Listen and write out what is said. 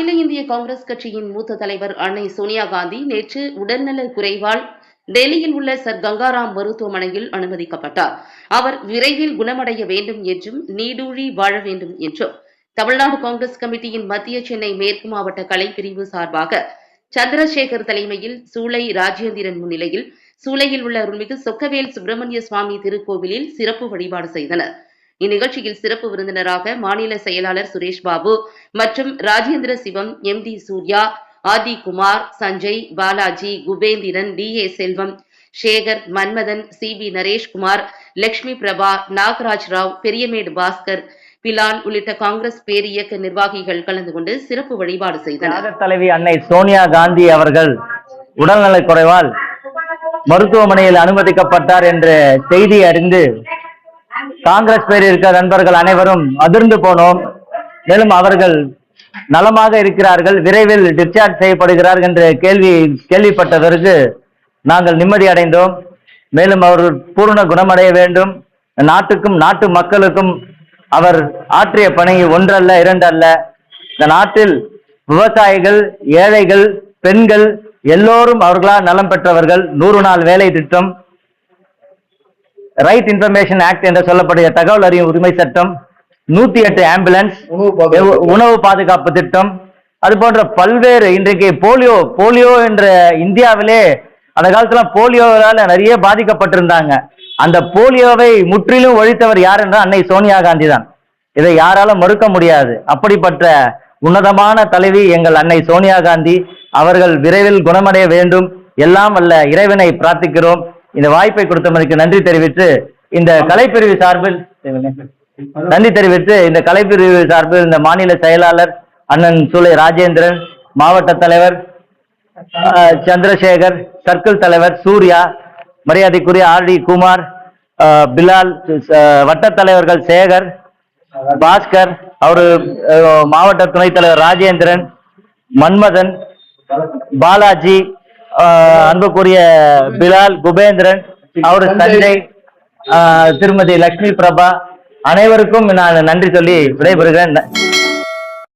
அகில இந்திய காங்கிரஸ் கட்சியின் மூத்த தலைவர் அன்னை சோனியா காந்தி நேற்று உடல்நல குறைவால் டெல்லியில் உள்ள சர் கங்காராம் மருத்துவமனையில் அனுமதிக்கப்பட்டார். அவர் விரைவில் குணமடைய வேண்டும் என்றும் நீடூழி வாழ வேண்டும் என்றும். தமிழ்நாடு காங்கிரஸ் கமிட்டியின் மத்திய சென்னை மேற்கு மாவட்ட கலைப்பிரிவு சார்பாக சந்திரசேகர் தலைமையில் சூளை ராஜேந்திரன் முன்னிலையில் சூளையில் உள்ள அருள்மிகு சொக்கவேல் சுப்பிரமணிய சுவாமி திருக்கோவிலில் சிறப்பு வழிபாடு செய்தனர். இந்நிகழ்ச்சியில் சிறப்பு விருந்தினராக மாநில செயலாளர் சுரேஷ் பாபு மற்றும் Rajendra Sivam M T Surya Aadhi Kumar Sanjay Balaji Kubendiran T A Selvam Sekar Manmathan C P Nareshkumar Lakshmi Prabha Nagaraj Rao Periyamedu Baskar Bilal உள்ளிட்ட காங்கிரஸ் பேரியக்க நிர்வாகிகள் கலந்து கொண்டு சிறப்பு வழிபாடு செய்தனர். தலைவி அன்னை சோனியா காந்தி அவர்கள் உடல்நலக் குறைவால் மருத்துவமனையில் அனுமதிக்கப்பட்டார் என்ற செய்தி அறிந்து காங்கிரஸ் பேர் இருக்க நண்பர்கள் அனைவரும் அதிர்ந்து போனோம். மேலும் அவர்கள் நலமாக இருக்கிறார்கள் விரைவில் டிஸ்சார்ஜ் செய்யப்படுகிறார்கள் என்ற கேள்வி கேள்விப்பட்டதற்கு நாங்கள் நிம்மதி அடைந்தோம். மேலும் அவர் பூர்ண குணமடைய வேண்டும். நாட்டுக்கும் நாட்டு மக்களுக்கும் அவர் ஆற்றிய பணி ஒன்றல்ல இரண்டல்ல. இந்த நாட்டில் விவசாயிகள் ஏழைகள் பெண்கள் எல்லோரும் அவர்களால் நலம் பெற்றவர்கள். நூறு நாள் வேலை திட்டம் ரைட் இன்ஃபர்மேஷன் ஆக்ட் என்று சொல்லப்படுகிற தகவல் அறியும் உரிமை சட்டம் நூத்தி எட்டு ஆம்புலன்ஸ் உணவு பாதுகாப்பு. திட்டம் அது போன்ற பல்வேறு இன்றைக்கு போலியோ போலியோ என்ற இந்தியாவிலே அந்த காலத்துல போலியோவால நிறைய பாதிக்கப்பட்டிருந்தாங்க. அந்த போலியோவை முற்றிலும் ஒழித்தவர் யார் என்றால் அன்னை சோனியா காந்தி தான் இதை யாராலும் மறுக்க முடியாது. அப்படிப்பட்ட உன்னதமான தலைவி எங்கள் அன்னை சோனியா காந்தி அவர்கள் விரைவில் குணமடைய வேண்டும். எல்லாம் வல்ல இறைவனை பிரார்த்திக்கிறோம். இந்த வாய்ப்பை கொடுத்தமைக்கு நன்றி தெரிவித்து இந்த கலைப்பிரிவு சார்பில் நன்றி தெரிவித்து இந்த கலைப்பிரிவு சார்பில் இந்த மாநில செயலாளர் அண்ணன் சூலை ராஜேந்திரன் மாவட்ட தலைவர் சந்திரசேகர் சர்க்கிள் தலைவர் சூர்யா மரியாதைக்குரிய ஆர் டி குமார் பிலால் வட்ட தலைவர்கள் சேகர் பாஸ்கர் அவரு மாவட்ட துணைத் தலைவர் ராஜேந்திரன் மன்மதன் பாலாஜி அன்புக்குரிய பிலால் குபேந்திரன் அவரு தந்தை திருமதி லக்ஷ்மி பிரபா அனைவருக்கும் நான் நன்றி சொல்லி விடைபெறுகிறேன்.